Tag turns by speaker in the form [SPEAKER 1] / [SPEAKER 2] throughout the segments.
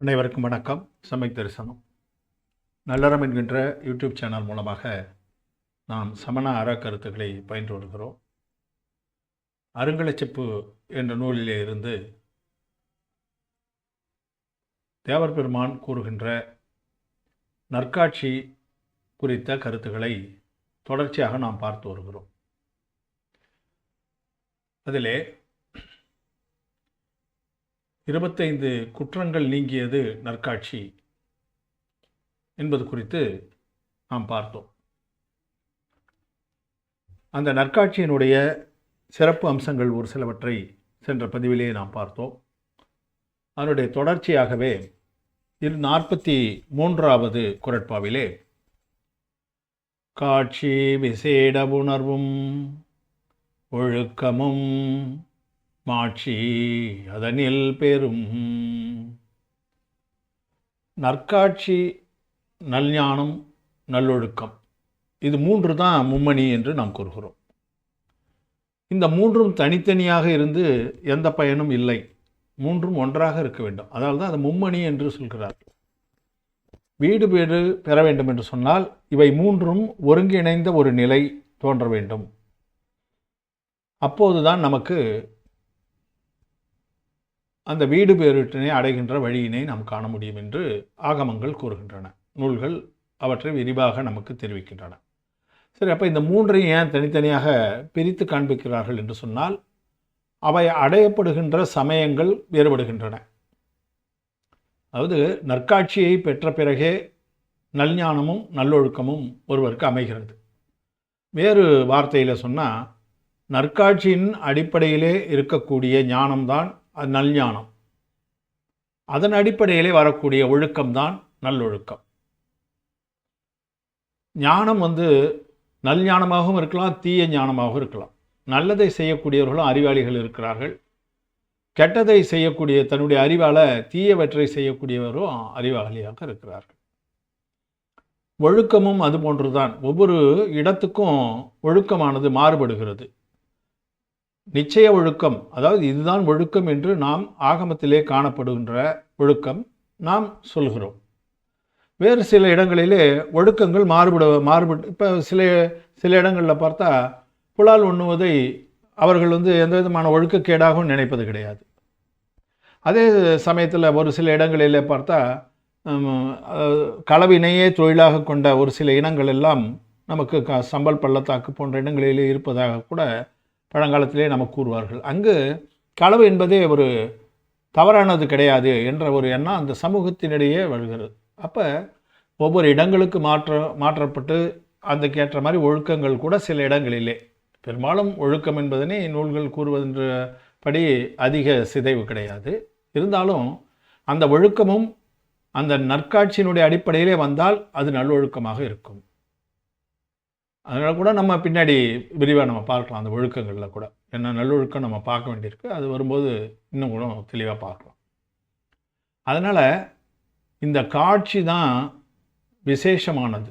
[SPEAKER 1] அனைவருக்கும் வணக்கம். சமய தரிசனம். நல்லறம் என்கின்ற யூடியூப் சேனல் மூலமாக நாம் சமண அற கருத்துக்களை பயின்று வருகிறோம். அருங்கலச்சிப்பு என்ற நூலிலே இருந்து தேவர் பெருமான் கூறுகின்ற நற்காட்சி குறித்த கருத்துக்களை தொடர்ச்சியாக நாம் பார்த்து வருகிறோம். அதிலே இருபத்தைந்து குற்றங்கள் நீங்கியது நற்காட்சி என்பது குறித்து நாம் பார்த்தோம். அந்த நற்காட்சியினுடைய சிறப்பு அம்சங்கள் ஒரு சிலவற்றை சென்ற பதிவிலே நாம் பார்த்தோம். அதனுடைய தொடர்ச்சியாகவே இரு நாற்பத்தி மூன்றாவது குரட்பாவிலே காட்சி விசேட உணர்வும் ஒழுக்கமும் மாட்சி அதனில் பெரும். நற்காட்சி நல்ஞானம் நல்லொழுக்கம் இது மூன்று தான் மும்மணி என்று நாம் கூறுகிறோம். இந்த மூன்றும் தனித்தனியாக இருந்து எந்த பயனும் இல்லை. மூன்றும் ஒன்றாக இருக்க வேண்டும். அதனால் தான் அது மும்மணி என்று சொல்கிறார். வீடு வீடு பெற வேண்டும் என்று சொன்னால் இவை மூன்றும் ஒருங்கிணைந்த ஒரு நிலை தோன்ற வேண்டும். அப்போதுதான் நமக்கு அந்த வீடு பேருட்டினை அடைகின்ற வழியினை நாம் காண முடியும் என்று ஆகமங்கள் கூறுகின்றன. நூல்கள் அவற்றை விரிவாக நமக்கு தெரிவிக்கின்றன. சரி அப்போ இந்த மூன்றையும் ஏன் தனித்தனியாக பிரித்து காண்பிக்கிறார்கள் என்று சொன்னால் அவை அடையப்படுகின்ற சமயங்கள் வேறுபடுகின்றன. அதாவது நற்காட்சியை பெற்ற பிறகே நல்ஞானமும் நல்லொழுக்கமும் ஒருவருக்கு அமைகிறது. வேறு வார்த்தையில் சொன்னால் நற்காட்சியின் அடிப்படையிலே இருக்கக்கூடிய ஞானம்தான் அது நல்ஞானம் அதன் அடிப்படையிலே வரக்கூடிய ஒழுக்கம்தான் நல்லொழுக்கம் ஞானம் வந்து நல்ஞானமாகவும் இருக்கலாம் தீய ஞானமாகவும் இருக்கலாம். நல்லதை செய்யக்கூடியவர்களும் அறிவாளிகள் இருக்கிறார்கள். கெட்டதை செய்யக்கூடிய தன்னுடைய அறிவால் தீயவற்றை செய்யக்கூடியவரும் அறிவாளியாக இருக்கிறார்கள். ஒழுக்கமும் அது போன்றுதான். ஒவ்வொரு இடத்துக்கும் ஒழுக்கமானது மாறுபடுகிறது. நிச்சய ஒழுக்கம் அதாவது இதுதான் ஒழுக்கம் என்று நாம் ஆகமத்திலே காணப்படுகின்ற ஒழுக்கம் நாம் சொல்கிறோம். வேறு சில இடங்களிலே ஒழுக்கங்கள் மாறுபட மாறுபட்டு இப்போ சில சில இடங்களில் பார்த்தா புலால் உண்ணுவதை அவர்கள் வந்து எந்த விதமான ஒழுக்கக்கேடாகவும் நினைப்பது கிடையாது. அதே சமயத்தில் ஒரு சில இடங்களில் பார்த்தா களவினையே தொழிலாக கொண்ட ஒரு சில இனங்கள் எல்லாம் நமக்கு க சம்பல் பள்ளத்தாக்கு போன்ற இடங்களிலே இருப்பதாக கூட பழங்காலத்திலே நமக்கு கூறுவார்கள். அங்கு களவு என்பதே ஒரு தவறானது கிடையாது என்ற ஒரு எண்ணம் அந்த சமூகத்தினிடையே வருகிறது. அப்போ ஒவ்வொரு இடங்களுக்கு மாற்ற மாற்றப்பட்டு அதுக்கேற்ற மாதிரி ஒழுக்கங்கள் கூட சில இடங்களிலே. பெரும்பாலும் ஒழுக்கம் என்பதனை நூல்கள் கூறுவதென்ற படி அதிக சிதைவு கிடையாது. இருந்தாலும் அந்த ஒழுக்கமும் அந்த நற்காட்சியினுடைய அடிப்படையிலே வந்தால் அது நல்லொழுக்கமாக இருக்கும். அதனால் கூட நம்ம பின்னாடி விரிவாக நம்ம பார்க்கலாம் அந்த ஒழுக்கங்களில் கூட. என்ன நல்லொழுக்கம் நம்ம பார்க்க வேண்டியிருக்கு அது வரும்போது இன்னும் கூட தெளிவாக பார்க்கலாம். அதனால் இந்த காட்சி தான் விசேஷமானது.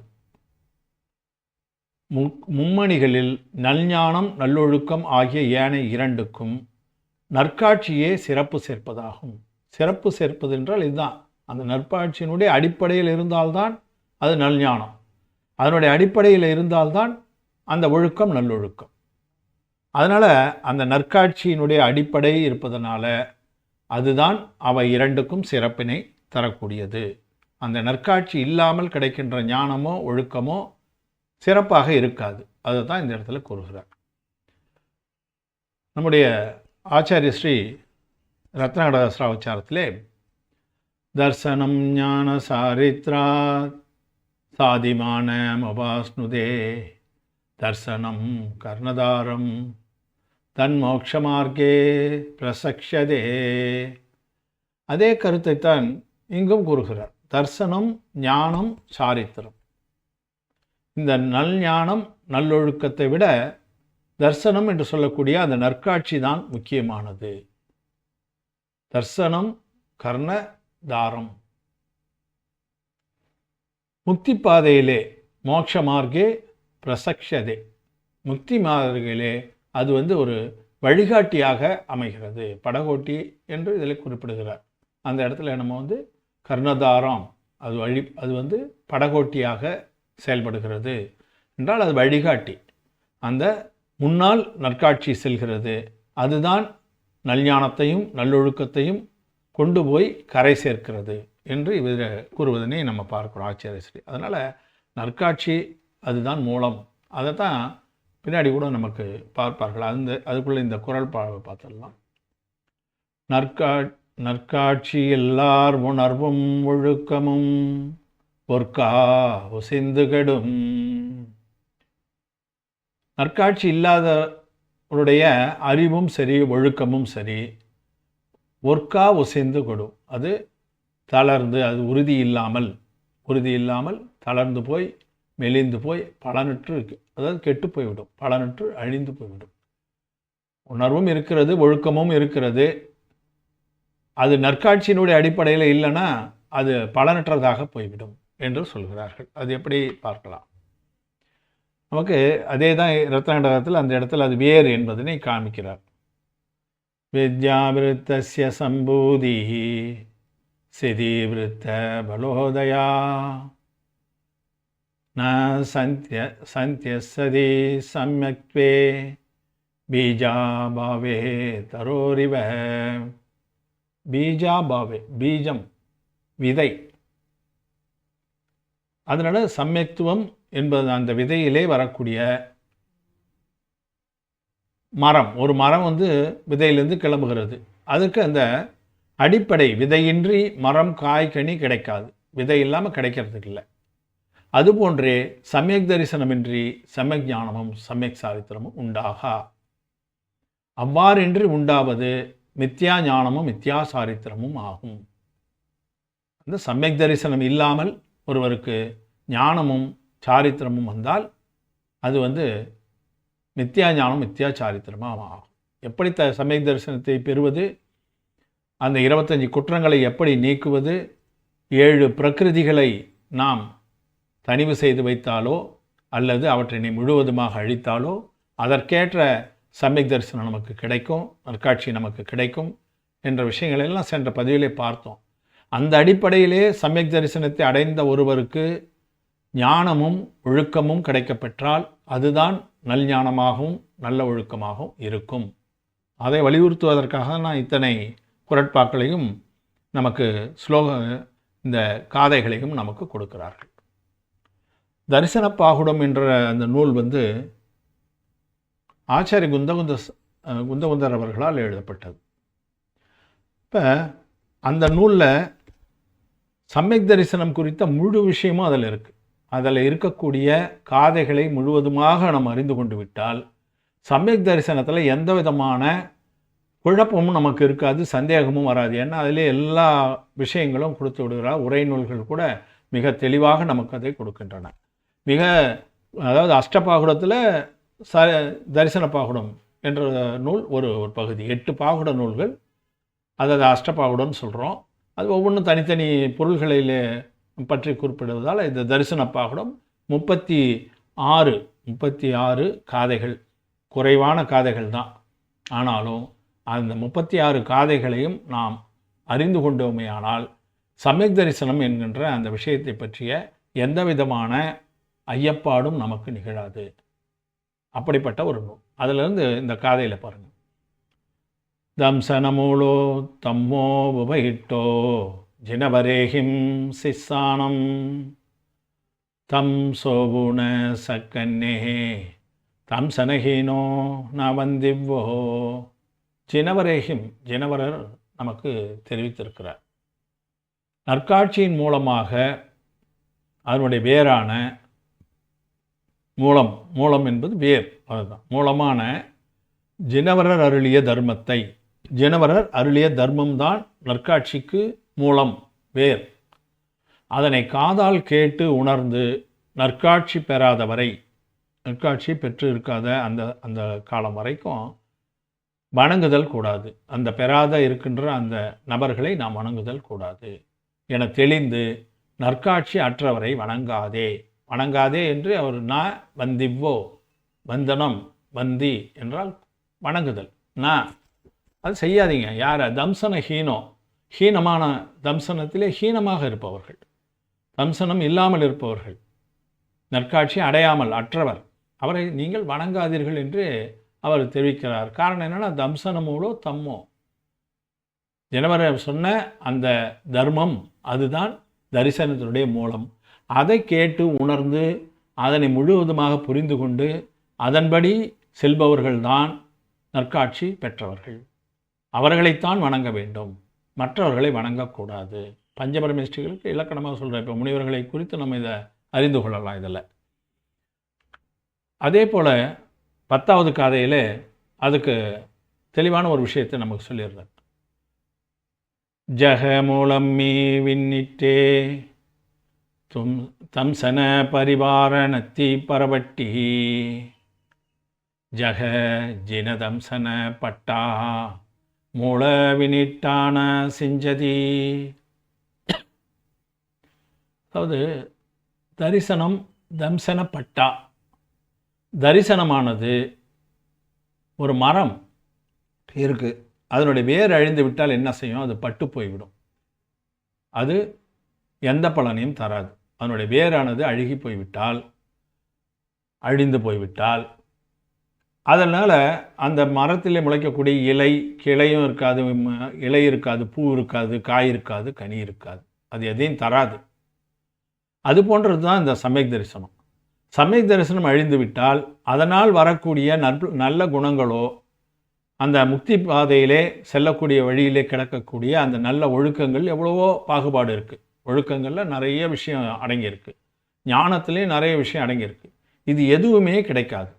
[SPEAKER 1] மு மும்மணிகளில் நல்ஞானம் நல்லொழுக்கம் ஆகிய ஏனைய இரண்டுக்கும் நற்காட்சியே சிறப்பு சேர்ப்பதாகும். சிறப்பு சேர்ப்பது என்றால் இதுதான். அந்த நற்காட்சியினுடைய அடிப்படையில் இருந்தால்தான் அது நல்ஞானம் அதனுடைய அடிப்படையில் இருந்தால்தான் அந்த ஒழுக்கம் நல்லொழுக்கம். அதனால் அந்த நற்காட்சியினுடைய அடிப்படை இருப்பதனால அதுதான் அவை இரண்டுக்கும் சிறப்பினை தரக்கூடியது. அந்த நற்காட்சி இல்லாமல் கிடைக்கின்ற ஞானமோ ஒழுக்கமோ சிறப்பாக இருக்காது. அதை தான் இந்த இடத்துல கூறுகிறார். நம்முடைய ஆச்சாரிய ஸ்ரீ ரத்னகட சிராவச்சாரத்திலே தர்சனம் ஞான சாரித்ரா சாதிமானமுபாஸ்னுதே தர்சனம் கர்ணதாரம். தன்மோக்ஷமார்க்கே பிரசக்ஷதே. அதே கருத்தைத்தான் இங்கும் கூறுகிறார். தர்சனம் ஞானம் சாரித்திரம். இந்த நல் ஞானம் நல்லொழுக்கத்தை விட தர்சனம் என்று சொல்லக்கூடிய அந்த நற்காட்சி தான் முக்கியமானது. தர்சனம் கர்ண தாரம் முக்தி பாதையிலே மோட்ச மார்க்கே பிரசக்ஷதே. முக்தி மார்க்கிலே அது வந்து ஒரு வழிகாட்டியாக அமைகிறது. படகோட்டி என்று இதில் குறிப்பிடுகிறார். அந்த இடத்துல நம்ம வந்து கர்ணதாரம் அது வழி அது வந்து படகோட்டியாக செயல்படுகிறது. என்றால் அது வழிகாட்டி. அந்த முன்னால் நற்காட்சி செல்கிறது. அதுதான் நல்ஞானத்தையும் நல்லொழுக்கத்தையும் கொண்டு போய் கரை சேர்க்கிறது. என்று இவர் கூறுவதனை நம்ம பார்க்கிறோம் ஆச்சாரியஸ்ரீ அதனால் நற்காட்சி அதுதான் மூலம். அதை தான் பின்னாடி கூட நமக்கு பார்ப்பார்கள். அந்த அதுக்குள்ளே இந்த குரல் பாடவை பார்த்துடலாம். நற்கா நற்காட்சி எல்லார் உணர்வும் ஒழுக்கமும் பொற்கா ஒசைந்து கெடும். நற்காட்சி இல்லாதவருடைய அறிவும் சரி ஒழுக்கமும் சரி ஒர்க்கா ஒசைந்து கொடும். அது தளர்ந்து அது உறுதி இல்லாமல் உறுதி இல்லாமல் தளர்ந்து போய் மெலிந்து போய் பலனற்று இருக்கு. அதாவது கெட்டு போய்விடும். பலனற்று அழிந்து போய்விடும். உணர்வும் இருக்கிறது ஒழுக்கமும் இருக்கிறது. அது நற்காட்சியினுடைய அடிப்படையில் இல்லைன்னா அது பலனற்றதாக போய்விடும் என்று சொல்கிறார்கள். அது எப்படி பார்க்கலாம்? நமக்கு அதே தான் ரத்னகடகத்தில் அந்த இடத்துல அது வேறு என்பதனை காமிக்கிறார். வித்யாபிருத்தசிய சம்பூதி சிதிவிருத்த பலோதயா. ந சந்திய சந்தியசதி சம்யக்வே. பீஜாபாவே தரோரிவ. பீஜாபாவே பீஜம் விதை. அதனால் சமயத்துவம் என்பது அந்த விதையிலே வரக்கூடிய மரம். ஒரு மரம் வந்து விதையிலேருந்து கிளம்புகிறது. அதுக்கு அந்த அடிப்படை விதையின்றி மரம் காய் கனி கிடைக்காது. விதை இல்லாமல் கிடைக்கிறதுக்கு இல்லை. அதுபோன்றே சமயக் தரிசனமின்றி சமயக் ஞானமும் சமயக் சாரித்திரமும் உண்டாகா. அவ்வாறின்றி உண்டாவது மித்யா ஞானமும் மித்யா சாரித்திரமும் ஆகும். அந்த சமயக் தரிசனம் இல்லாமல் ஒருவருக்கு ஞானமும் சாரித்திரமும் வந்தால் அது வந்து மித்யா ஞானம் மித்யா சாரித்திரமாக ஆகும். எப்படி த சமயக் தரிசனத்தை பெறுவது? அந்த இருபத்தஞ்சி குற்றங்களை எப்படி நீக்குவது ஏழு பிரகிருதிகளை நாம் தனிவு செய்து வைத்தாலோ அல்லது அவற்றினை முழுவதுமாக அழித்தாலோ அதற்கேற்ற சமயக் தரிசனம் நமக்கு கிடைக்கும் நற்காட்சி நமக்கு கிடைக்கும் என்ற விஷயங்களெல்லாம் சென்ற பதிவிலே பார்த்தோம். அந்த அடிப்படையிலே சமயக் தரிசனத்தை அடைந்த ஒருவருக்கு ஞானமும் ஒழுக்கமும் கிடைக்கப்பெற்றால் அதுதான் நல் ஞானமாகவும் நல்ல ஒழுக்கமாகவும் இருக்கும். அதை வலியுறுத்துவதற்காக நான் இத்தனை குரட்பாக்களையும் நமக்கு ஸ்லோக இந்த காதைகளையும் நமக்கு கொடுக்கிறார்கள். தரிசன பாகுடம் என்ற அந்த நூல் வந்து ஆச்சாரிய குந்தகுந்த குந்தகுந்தர் அவர்களால் எழுதப்பட்டது. இப்போ அந்த நூலில் சமயக் தரிசனம் குறித்த முழு விஷயமும் அதில் இருக்குது அதில் இருக்கக்கூடிய காதைகளை முழுவதுமாக நம்ம அறிந்து கொண்டு விட்டால் சமயக் தரிசனத்தில் எந்த விதமான குழப்பமும் நமக்கு இருக்காது சந்தேகமும் வராது. ஏன்னா அதிலே எல்லா விஷயங்களும் கொடுத்து விடுகிறார் உரை நூல்கள் கூட மிக தெளிவாக நமக்கு அதை கொடுக்கின்றன. மிக அதாவது அஷ்டபாகுடத்தில் ச தரிசன பாகுடம் என்ற நூல் ஒரு ஒரு பகுதி. எட்டு பாகுட நூல்கள். அதாவது அஷ்டபாகுடம்னு சொல்கிறோம் அது ஒவ்வொன்றும் தனித்தனி பொருள்களிலே பற்றி குறிப்பிடுவதால் இந்த தரிசன பாகுடம் முப்பத்தி ஆறு முப்பத்தி ஆறு காதைகள். குறைவான காதைகள் தான். ஆனாலும் அந்த முப்பத்தி ஆறு காதைகளையும் நாம் அறிந்து கொண்டோமேயானால் சமயக் தரிசனம் என்கின்ற அந்த விஷயத்தை பற்றிய எந்த விதமான ஐயப்பாடும் நமக்கு நிகழாது. அப்படிப்பட்ட ஒரு நூல். அதிலிருந்து இந்த காதையில் பாருங்கள் தம்சனமூலோ தம்மோ உபயிட்டோ ஜினவரேஹிம் சிசானம் தம் சோபுண சக்கன்னே தம்சனஹீனோ நவந்திவ்வோ. ஜினவரேகிம் ஜெனவரர் நமக்கு தெரிவித்திருக்கிறார். நற்காட்சியின் மூலமாக அதனுடைய வேரான மூலம் மூலம் என்பது வேர் அதுதான் மூலமான ஜினவரர் அருளிய தர்மத்தை ஜெனவரர் அருளிய தர்மம்தான் நற்காட்சிக்கு மூலம் வேர். அதனை காதால் கேட்டு உணர்ந்து நற்காட்சி பெறாதவரை நற்காட்சி பெற்று இருக்காத அந்த அந்த காலம் வரைக்கும் வணங்குதல் கூடாது. அந்த பெறாத இருக்கின்ற அந்த நபர்களை நாம் வணங்குதல் கூடாது. என தெளிந்து நற்காட்சி அற்றவரை வணங்காதே. வணங்காதே என்று அவர் நான் வந்திவ்வோ வந்தனம் வந்தி என்றால் வணங்குதல். நான் அது செய்யாதீங்க. யார்? தம்சன ஹீனோ. ஹீனமான தம்சனத்திலே ஹீனமாக இருப்பவர்கள். தம்சனம் இல்லாமல் இருப்பவர்கள். நற்காட்சி அடையாமல் அற்றவர். அவரை நீங்கள் வணங்காதீர்கள் என்று அவர் தெரிவிக்கிறார். காரணம் என்னென்னா தம்சனமோடோ தம்மோ. ஜனவரர் சொன்ன அந்த தர்மம் அதுதான் தரிசனத்தினுடைய மூலம். அதை கேட்டு உணர்ந்து அதனை முழுவதுமாக புரிந்து கொண்டு அதன்படி செல்பவர்கள்தான் நற்காட்சி பெற்றவர்கள். அவர்களைத்தான் வணங்க வேண்டும். மற்றவர்களை வணங்கக்கூடாது. பஞ்சபரமேஷ்டிகளுக்கு இலக்கணமாக சொல்கிறேன் இப்போ முனிவர்களை குறித்து நம்ம இதை அறிந்து கொள்ளலாம் இதில். அதே போல் பத்தாவது காதையில் அதுக்கு தெளிவான ஒரு விஷயத்தை நமக்கு சொல்லிடுறார். ஜக மூலம் மீ விண்ணிட்டே தும் தம்சன பரிவாரணத்தி பரவட்டி ஜக ஜினதம்சன பட்டா மூல வினிட்டான சிஞ்சதி. அதாவது தரிசனம் தம்சன பட்டா. தரிசனமானது ஒரு மரம். இருக்குது அதனுடைய வேர் அழிந்து விட்டால் என்ன செய்யும்? அது பட்டு போய்விடும். அது எந்த பலனையும் தராது. அதனுடைய வேரானது அழுகி போய்விட்டால் அழிந்து போய்விட்டால் அதனால் அந்த மரத்தில் முளைக்கக்கூடிய இலை கிளையும் இருக்காது இலை இருக்காது பூ இருக்காது காய் இருக்காது கனி இருக்காது. அது எதையும் தராது. அது போன்றது தான் இந்த சமயக் தரிசனம். சமய தரிசனம் அழிந்து விட்டால் அதனால் வரக்கூடிய நல்ல குணங்களோ அந்த முக்தி பாதையிலே செல்லக்கூடிய வழியிலே கிடக்கக்கூடிய அந்த நல்ல ஒழுக்கங்கள் எவ்வளவோ பாகுபாடு இருக்குது ஒழுக்கங்களில் நிறைய விஷயம் அடங்கியிருக்கு. ஞானத்துலேயும் நிறைய விஷயம் அடங்கியிருக்கு. இது எதுவுமே கிடைக்காது.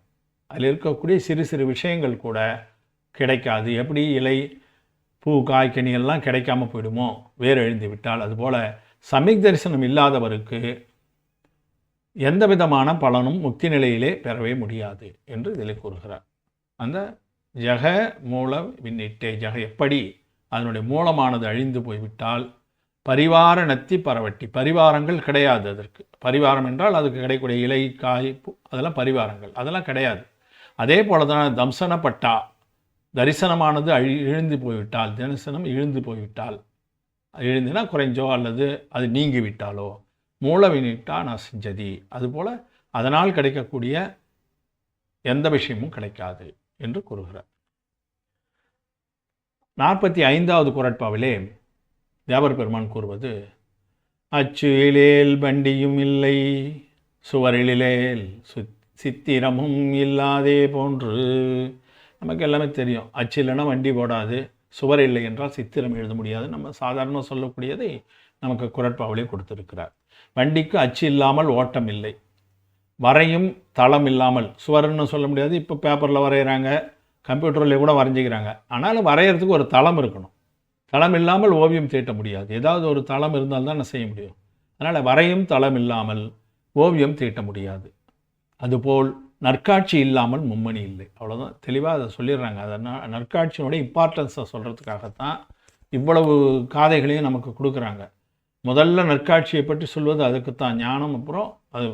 [SPEAKER 1] அதில் இருக்கக்கூடிய சிறு சிறு விஷயங்கள் கூட கிடைக்காது. எப்படி இலை பூ காய்கனியெல்லாம் எல்லாம் கிடைக்காம போயிடுமோ? வேர் எழுந்து விட்டால் அதுபோல் சமய தரிசனம் இல்லாதவருக்கு எந்த விதமான பலனும் முக்தி நிலையிலே பெறவே முடியாது என்று இதில் கூறுகிறார். அந்த ஜெக மூல விண்ணிட்டே ஜெக எப்படி அதனுடைய மூலமானது அழிந்து போய்விட்டால் பரிவார நத்தி பரவட்டி பரிவாரங்கள் கிடையாது அதற்கு. பரிவாரம் என்றால் அதுக்கு கிடைக்கக்கூடிய இலை காய் அதெல்லாம் பரிவாரங்கள் அதெல்லாம் கிடையாது. அதே போல தான் தம்சனப்பட்டா தரிசனமானது அழி இழுந்து போய்விட்டால் தரிசனம் இழுந்து போய்விட்டால் இழுந்துனா குறைஞ்சோ அல்லது அது நீங்கி விட்டாலோ மூலவினிட்டா நான் செஞ்சதி அதுபோல் அதனால் கிடைக்கக்கூடிய எந்த விஷயமும் கிடைக்காது என்று கூறுகிறார். நாற்பத்தி ஐந்தாவது குரட்பாவிலே தேவர் பெருமான் கூறுவது அச்சு இலேல் வண்டியும் இல்லை சுவரிலேல் சு சித்திரமும் இல்லாதே போன்று. நமக்கு எல்லாமே தெரியும். அச்சு இல்லைன்னா வண்டி போடாது சுவர் இல்லை என்றால் சித்திரம் எழுத முடியாது. நம்ம சாதாரண சொல்லக்கூடியதை நமக்கு குரட்பாவிலே கொடுத்துருக்கிறார். வண்டிக்கு அச்சு இல்லாமல் ஓட்டம் இல்லை. வரையும் தளம் இல்லாமல் சுவர்னு சொல்ல முடியாது இப்போ பேப்பரில் வரைகிறாங்க கம்ப்யூட்டரில் கூட வரைஞ்சிக்கிறாங்க. ஆனாலும் வரைகிறதுக்கு ஒரு தளம் இருக்கணும். தளம் இல்லாமல் ஓவியம் தீட்ட முடியாது. ஏதாவது ஒரு தளம் இருந்தால் தான் நான் செய்ய முடியும். அதனால் வரையும் தளம் இல்லாமல் ஓவியம் தீட்ட முடியாது. அதுபோல் நற்காட்சி இல்லாமல் மும்மணி இல்லை. அவ்வளோதான் தெளிவாக அதை சொல்லிடுறாங்க. அதை நற்காட்சியினுடைய இம்பார்ட்டன்ஸை சொல்கிறதுக்காகத்தான் இவ்வளவு காதைகளையும் நமக்கு கொடுக்குறாங்க. முதல்ல நற்காட்சியை பற்றி சொல்வது அதுக்குத்தான். ஞானம் அப்புறம் அது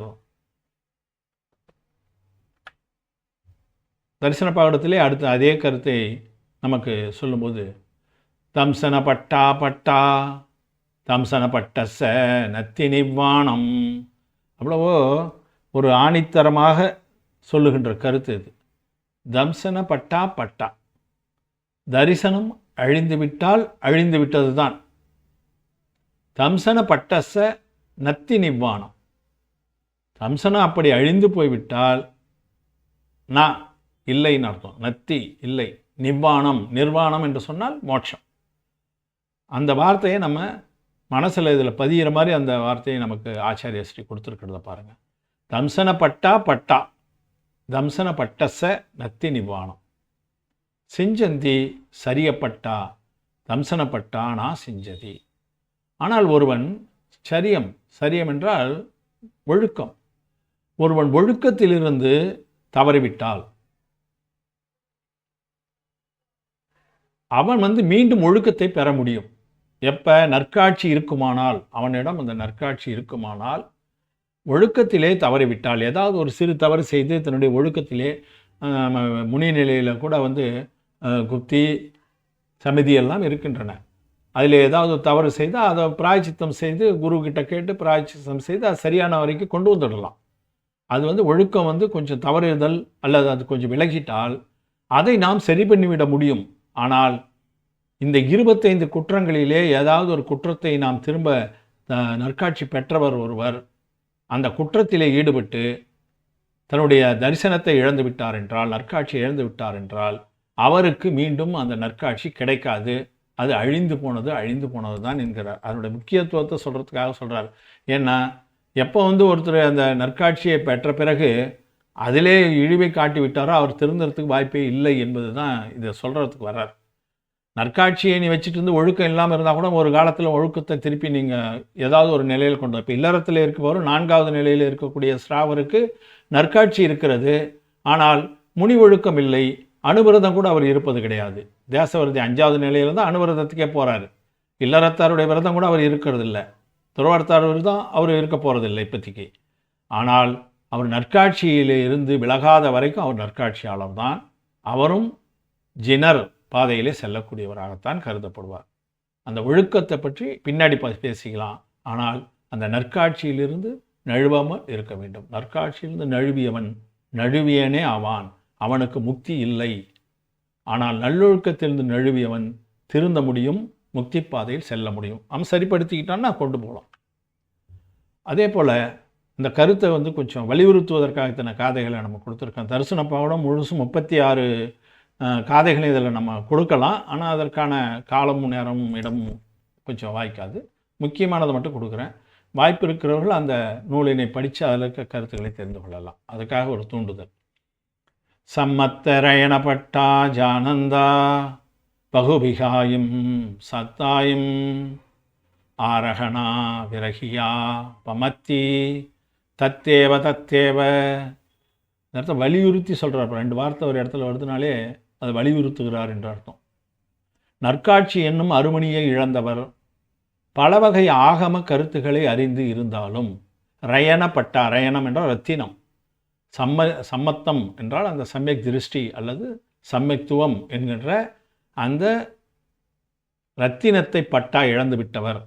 [SPEAKER 1] தரிசன பாகடத்திலே அடுத்த அதே கருத்தை நமக்கு சொல்லும்போது தம்சன பட்டா பட்டா தம்சன பட்டச நத்தி நிவாணம் அவ்வளவோ ஒரு ஆணித்தரமாக சொல்லுகின்ற கருத்து இது. தம்சன பட்டா பட்டா. தரிசனம் அழிந்து விட்டால் அழிந்து விட்டது தான் தம்சன பட்டச நத்தி நிவ்வாணம் தம்சனம் அப்படி அழிந்து போய்விட்டால் நான் இல்லைன்னு அர்த்தம். நத்தி இல்லை. நிர்வாணம் நிர்வாணம் என்று சொன்னால் மோட்சம். அந்த வார்த்தையை நம்ம மனசில் இதில் பதிகிற மாதிரி அந்த வார்த்தையை நமக்கு ஆச்சாரிய ஸ்ரீ கொடுத்துருக்கிறத பாருங்கள் தம்சன பட்டா பட்டா. தம்சன பட்டச நத்தி நிவாணம் சிஞ்சந்தி சரியப்பட்டா. தம்சனப்பட்டானா சிஞ்சதி. ஆனால் ஒருவன் சரியம் சரியம் என்றால் ஒழுக்கம். ஒருவன் ஒழுக்கத்திலிருந்து தவறிவிட்டால். அவன் வந்து மீண்டும் ஒழுக்கத்தை பெற முடியும். எப்போ நற்காட்சி இருக்குமானால் அவனிடம் அந்த நற்காட்சி இருக்குமானால் ஒழுக்கத்திலே தவறிவிட்டால். ஏதாவது ஒரு சிறு தவறு செய்து தன்னுடைய ஒழுக்கத்திலே முனி நிலையில் கூட வந்து குப்தி சமிதியெல்லாம் இருக்கின்றன. அதில் ஏதாவது தவறு செய்தால் அதை பிராய்ச்சித்தம் செய்து குரு கேட்டு பிராய்ச்சித்தம் செய்து அது சரியான வரைக்கும் கொண்டு வந்துடலாம். அது வந்து ஒழுக்கம் வந்து கொஞ்சம் தவறுதல் அல்லது அது கொஞ்சம் விலகிட்டால் அதை நாம் சரி பண்ணிவிட முடியும். ஆனால் இந்த இருபத்தைந்து குற்றங்களிலே ஏதாவது ஒரு குற்றத்தை நாம் திரும்ப நற்காட்சி பெற்றவர் ஒருவர் அந்த குற்றத்திலே ஈடுபட்டு தன்னுடைய தரிசனத்தை இழந்து விட்டார் என்றால் நற்காட்சி இழந்து விட்டார் என்றால் அவருக்கு மீண்டும் அந்த நற்காட்சி கிடைக்காது. அது அழிந்து போனது அழிந்து போனது தான் என்கிறார் அதனுடைய முக்கியத்துவத்தை சொல்கிறதுக்காக சொல்கிறார் ஏன்னா எப்போ வந்து ஒருத்தர் அந்த நற்காட்சியை பெற்ற பிறகு அதிலே இழிவை காட்டி விட்டாரோ அவர் திருந்துறதுக்கு வாய்ப்பே இல்லை என்பது தான் இதை சொல்கிறதுக்கு வர்றார். நற்காட்சியை நீ வச்சுட்டு இருந்து ஒழுக்கம் இல்லாமல் இருந்தால் கூட ஒரு காலத்தில் ஒழுக்கத்தை திருப்பி நீங்கள் ஏதாவது ஒரு நிலையில் கொண்டு இப்போ இல்லறத்தில் இருக்கவரும் நான்காவது நிலையில் இருக்கக்கூடிய ஸ்ராவருக்கு நற்காட்சி இருக்கிறது. ஆனால் முனி ஒழுக்கம் இல்லை. அனுவிரதம் கூட அவர் இருப்பது கிடையாது. தேசவிரதி அஞ்சாவது நிலையிலிருந்து தான் அனுவிரதத்துக்கே போகிறாரு இல்லறத்தாருடைய விரதம் கூட அவர் இருக்கிறது இல்லை துறவரத்தார் விரதம் அவர் இருக்க போகிறதில்லை இப்போதைக்கு ஆனால் அவர் நற்காட்சியில் இருந்து விலகாத வரைக்கும் அவர் நற்காட்சியாளர் தான். அவரும் ஜினர் பாதையிலே செல்லக்கூடியவராகத்தான் கருதப்படுவார். அந்த ஒழுக்கத்தை பற்றி பின்னாடி ப- பேசிக்கலாம். ஆனால் அந்த நற்காட்சியிலிருந்து நழுவாமல் இருக்க வேண்டும். நற்காட்சியிலிருந்து நழுவியவன் நழுவியனே ஆவான். அவனுக்கு முக்தி இல்லை. ஆனால் நல்லொழுக்கத்திலிருந்து நழுவியவன் திருந்த முடியும் முக்தி பாதையில் செல்ல முடியும். அவன் சரிப்படுத்திக்கிட்டான்னா கொண்டு போகலாம். அதே போல் இந்த கருத்தை வந்து கொஞ்சம் வலியுறுத்துவதற்காக இத்தனை காதைகளை நம்ம கொடுத்துருக்கோம். தரிசன பாவடம் முழுசும் முப்பத்தி ஆறு காதைகளை இதில் நம்ம கொடுக்கலாம். ஆனால் அதற்கான காலமும் நேரமும் இடமும் கொஞ்சம் வாய்க்காது. முக்கியமானதை மட்டும் கொடுக்குறேன். வாய்ப்பு இருக்கிறவர்கள் அந்த நூலினை படித்து அதில் இருக்க கருத்துக்களை தெரிந்து கொள்ளலாம். அதுக்காக ஒரு தூண்டுதல். சம்மத்தரயணப்பட்டா ஜானந்தா பகுபிகாயும் சத்தாயும் ஆரகணா விரகியா பமத்தி தத்தேவ தத்தேவ. இந்த இடத்த வலியுறுத்தி சொல்கிறார் ரெண்டு வார்த்தை ஒரு இடத்துல வருதுனாலே அதை வலியுறுத்துகிறார் என்று அர்த்தம். நற்காட்சி என்னும் அருமணியை இழந்தவர் பல வகை ஆகம கருத்துக்களை அறிந்து இருந்தாலும் ரயணப்பட்டா ரயணம் என்றால் ரத்தினம். சம்ம சம்மத்தம் என்றால் அந்த சமயக் திருஷ்டி அல்லது சமயத்துவம் என்கின்ற அந்த ரத்தினத்தை பட்டா இழந்து விட்டவர்.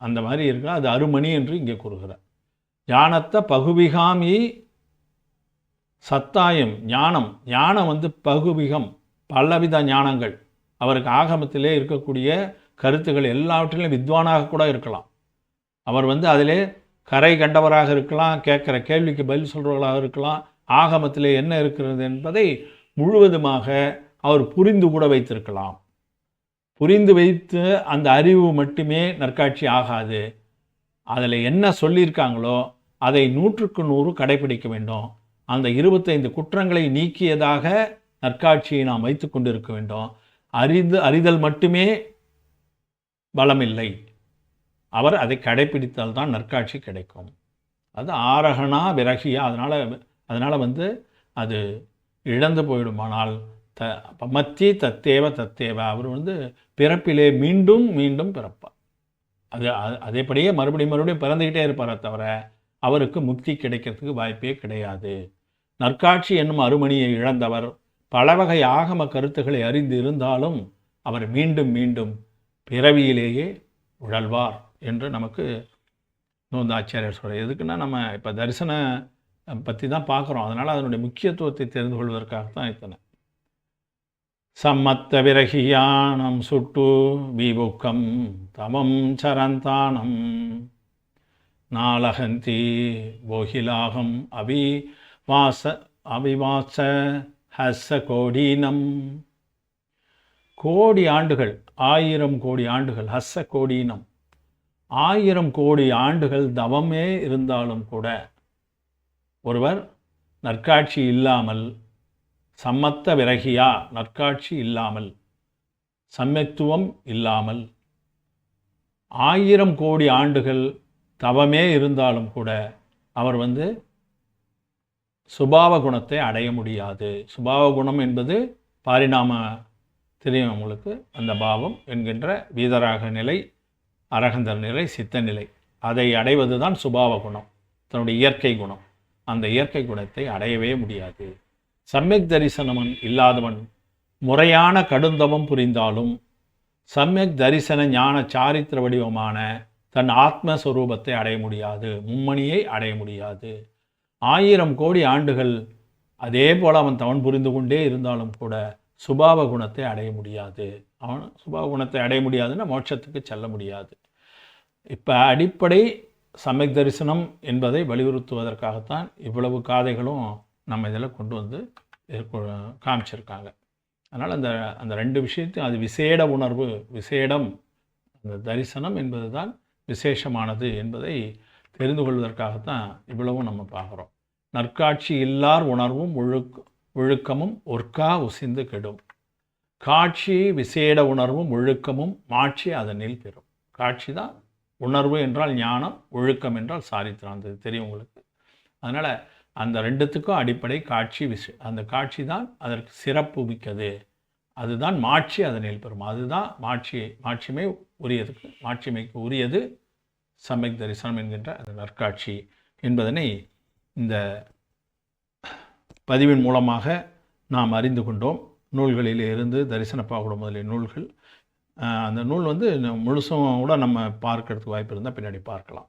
[SPEAKER 1] அந்த மாதிரி இருக்கிற அது அருமணி என்று இங்கே கூறுகிறார். ஞானத்தை பகுபிகாமி சத்தாயம் ஞானம். ஞானம் வந்து பகுபிகம் பலவித ஞானங்கள். அவருக்கு ஆகமத்திலே இருக்கக்கூடிய கருத்துக்கள் எல்லாவற்றிலும் வித்வானாக கூட இருக்கலாம். அவர் வந்து அதிலே கரை கண்டவராக இருக்கலாம் கேட்குற கேள்விக்கு பதில் சொல்கிறவர்களாக இருக்கலாம் ஆகமத்திலே என்ன இருக்கிறது என்பதை முழுவதுமாக அவர் புரிந்து கூட வைத்திருக்கலாம். புரிந்து வைத்து அந்த அறிவு மட்டுமே நற்காட்சி ஆகாது. அதில் என்ன சொல்லியிருக்காங்களோ அதை நூற்றுக்கு நூறு கடைபிடிக்க வேண்டும். அந்த இருபத்தைந்து குற்றங்களை நீக்கியதாக நற்காட்சியை நாம் வைத்து கொண்டிருக்க வேண்டும். அறிந்து அறிதல் மட்டுமே பலமில்லை. அவர் அதை கடைபிடித்தால் தான் நற்காட்சி கிடைக்கும். அது ஆரகனா விரகியா அதனால் அதனால் வந்து அது இழந்து போயிடுமானால் த மத்தி தத்தேவ தத்தேவ அவர் வந்து பிறப்பிலே மீண்டும் மீண்டும் பிறப்பார். அது அது- அதேபடியே மறுபடியும் மறுபடியும் பிறந்துக்கிட்டே இருப்பாரே தவிர அவருக்கு முக்தி கிடைக்கிறதுக்கு வாய்ப்பே கிடையாது. நற்காட்சி என்னும் அருமணியை இழந்தவர் பல வகை ஆகம கருத்துக்களை அறிந்து இருந்தாலும் அவர் மீண்டும் மீண்டும் பிறவியிலேயே உழல்வார். என்று நமக்கு நூந்தாச்சாரியர் சொல்கிறார் எதுக்குன்னா நம்ம இப்போ தரிசன பற்றி தான் பார்க்குறோம். அதனால் அதனுடைய முக்கியத்துவத்தை தெரிந்து கொள்வதற்காக தான் இத்தனை. சம்மத்த விரகியானம் சுட்டு விபுக்கம் தமம் சரந்தானம். நாலகந்தி போகிலாகம் அவி வாச அபிவாச ஹஸ்ஸ கோடீனம். கோடி ஆண்டுகள் ஆயிரம் கோடி ஆண்டுகள் ஹஸ்ஸ கோடீனம். ஆயிரம் கோடி ஆண்டுகள் தவமே இருந்தாலும் கூட ஒருவர் நற்காட்சி இல்லாமல் சம்மத்த விரகியா நற்காட்சி இல்லாமல் சம்மத்துவம் இல்லாமல் ஆயிரம் கோடி ஆண்டுகள் தவமே இருந்தாலும் கூட அவர் வந்து சுபாவ குணத்தை அடைய முடியாது. சுபாவ குணம் என்பது பாரிணாம தெரியும் உங்களுக்கு. அந்த பாவம் என்கின்ற வீதராக நிலை அரகந்தர் நிலை சித்த நிலை. அதை அடைவது தான் சுபாவ குணம். தன்னுடைய இயற்கை குணம். அந்த இயற்கை குணத்தை அடையவே முடியாது. சம்யக் தரிசனமன் இல்லாதவன் முறையான கடுந்தவம் புரிந்தாலும் சமயக் தரிசன ஞான சாரித்திர வடிவமான தன் ஆத்மஸ்வரூபத்தை அடைய முடியாது. மும்மணியை அடைய முடியாது. ஆயிரம் கோடி ஆண்டுகள் அதே போல் அவன் தவன் புரிந்து கொண்டே இருந்தாலும் கூட சுபாவ குணத்தை அடைய முடியாது. அவன் சுபாவ குணத்தை அடைய முடியாதுன்னா மோட்சத்துக்கு செல்ல முடியாது. இப்போ அடிப்படை சமயக் தரிசனம் என்பதை வலியுறுத்துவதற்காகத்தான் இவ்வளவு காதைகளும் நம்ம இதில் கொண்டு வந்து ஏற்ப- காமிச்சிருக்காங்க. அதனால் அந்த அந்த ரெண்டு விஷயத்தையும் அது விசேட உணர்வு விசேடம் அந்த தரிசனம் என்பது தான் விசேஷமானது என்பதை தெரிந்து கொள்வதற்காகத்தான் இவ்வளவும் நம்ம பார்க்குறோம். நற்காட்சி இல்லார் உணர்வும் ஒழுக் ஒழுக்கமும் ஒர்க்கா உசிந்து கெடும். காட்சி விசேட உணர்வும் ஒழுக்கமும் மாட்சி அதனில் பெறும். காட்சி தான் உணர்வு என்றால் ஞானம் ஒழுக்கம் என்றால் சாரித்திரம். அந்த தெரியும் உங்களுக்கு. அதனால் அந்த ரெண்டுத்துக்கும் அடிப்படை காட்சி விஷ அந்த காட்சி தான் அதற்கு சிறப்பு மிக்கது. அதுதான் மாட்சி அதனில் பெறும். அதுதான் மாட்சி மாட்சிமை உரியதுக்கு மாட்சிமைக்கு உரியது. சமயக் தரிசனம் என்கின்ற அந்த நற்காட்சி என்பதனை இந்த பதிவின் மூலமாக நாம் அறிந்து கொண்டோம். நூல்களில் இருந்து தரிசன பாகுடம் முதலிய நூல்கள். அந்த நூல் வந்து முழுசும் கூட நம்ம பார்க்கறதுக்கு வாய்ப்பு இருந்தால் பின்னாடி பார்க்கலாம்.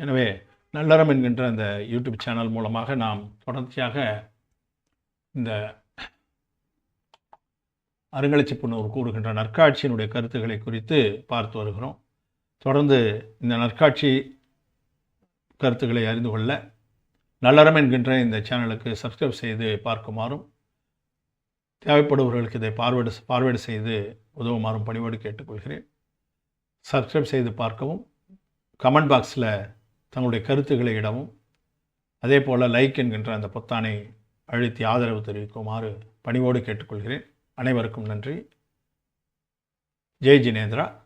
[SPEAKER 1] எனவே நல்லறம் என்கின்ற அந்த யூடியூப் சேனல் மூலமாக நாம் தொடர்ச்சியாக இந்த அருங்கலச்சிப்புணர்வு கூறுகின்ற நற்காட்சியினுடைய கருத்துக்களை குறித்து பார்த்து வருகிறோம். தொடர்ந்து இந்த நற்காட்சி கருத்துக்களை அறிந்து கொள்ள நல்லறம் என்கின்ற இந்த சேனலுக்கு சப்ஸ்கிரைப் செய்து பார்க்குமாறும் தேவைப்படுபவர்களுக்கு இதை பார்வையிட பார்வையிட செய்து உதவுமாறும் பணிவோடு கேட்டுக்கொள்கிறேன். சப்ஸ்கிரைப் செய்து பார்க்கவும் கமெண்ட் பாக்ஸில் தங்களுடைய கருத்துக்களை இடவும். அதே போல் லைக் என்கின்ற அந்த பொத்தானை அழுத்தி ஆதரவு தெரிவிக்குமாறு பணிவோடு கேட்டுக்கொள்கிறேன். அனைவருக்கும் நன்றி. ஜெய் ஜினேந்திரா.